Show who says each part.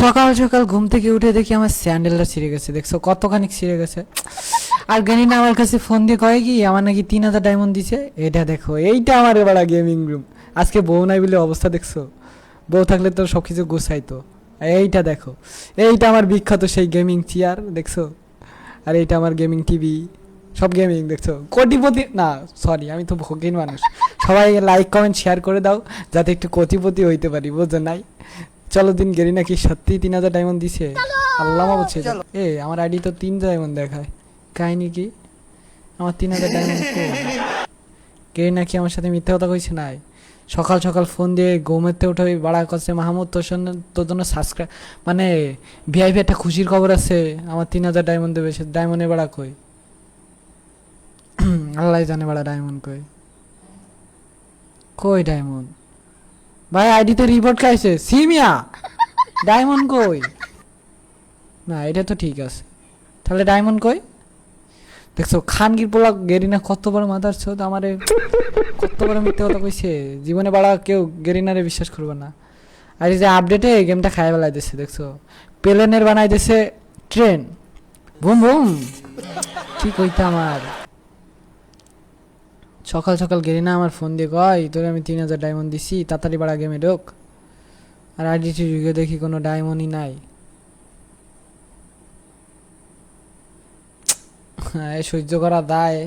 Speaker 1: সকাল সকাল ঘুম থেকে উঠে দেখি আমার স্যান্ডেলটা ছিঁড়ে গেছে। দেখছ, কতখানি ছিঁড়ে গেছে? আর গানিনা আমার কাছে ফোন দিয়ে কয় কি, আমার নাকি তিন হাজার ডায়মন্ড দিছে। এটা দেখো, এইটা আমার এবার গেমিং রুম আজকে বউ নাই বলে অবস্থা, দেখছ? বউ থাকলে তো সব কিছু গুছাইতো। এইটা দেখো, এইটা আমার বিখ্যাত সেই গেমিং চেয়ার দেখছ? আর এইটা আমার গেমিং টিভি সব গেমিং দেখছ? কোটিপতি, না সরি আমি তো ভোগিন মানুষ। সবাই লাইক কমেন্ট শেয়ার করে দাও, যাতে একটু কোটিপতি হইতে পারি, বুঝো নাই? চলো দিন গেরি নাকি? সত্যি তিন হাজার ডায়মন্ড দিছে। আল্লাহ বলছে এ আমার আইডি তো তিন ডায়মন্ড দেখায়। কাহিনি কি? আমার তিন হাজার ডায়মন্ড গেরি নাকি আমার সাথে মিথ্যা কথা কইছে নাই? সকাল সকাল ফোন দিয়ে ঘুমেতে উঠে ওই বাড়া করছে মাহমুদ তোর সঙ্গে তোর জন্য সাবস্ক্রাইব মানে ভিআইপি একটা খুশির খবর আছে আমার তিন হাজার ডায়মন্ড দেবে সে ডায়মন্ডে বাড়া কই? আল্লাহ জানে বাড়া ডায়মন্ড কই। কই ডায়মন্ড ভাই আইডিতে রিপোর্ট খাইছে। সিমিয়া ডায়মন্ড কই? না, এটা তো ঠিক আছে। তাহলে ডায়মন্ড কই? দেখছ, খানগির পোলা গেরিনা কত বড় মাথার ছোট আমারে কত বড় মিথ্যে কথা কইছে? জীবনে বাড়া কেউ গেরিনারে বিশ্বাস করবে না। আর এই যে আপডেটে গেমটা খাই বেলায় দিচ্ছে দেখছ? প্লেনের বানাই দিছে ট্রেন বুম বুম। কি কইতে আমার সকাল সকাল গেলি না আমার ফোন দিয়ে কয় তোরে আমি তিন হাজার ডায়মন্ড দিছি তাড়াতাড়ি বাড়া গেমে ঢোক। আর আইডিটি যুগে দেখি কোনো ডায়মন্ডই নাই। হ্যাঁ, সহ্য করা দায়।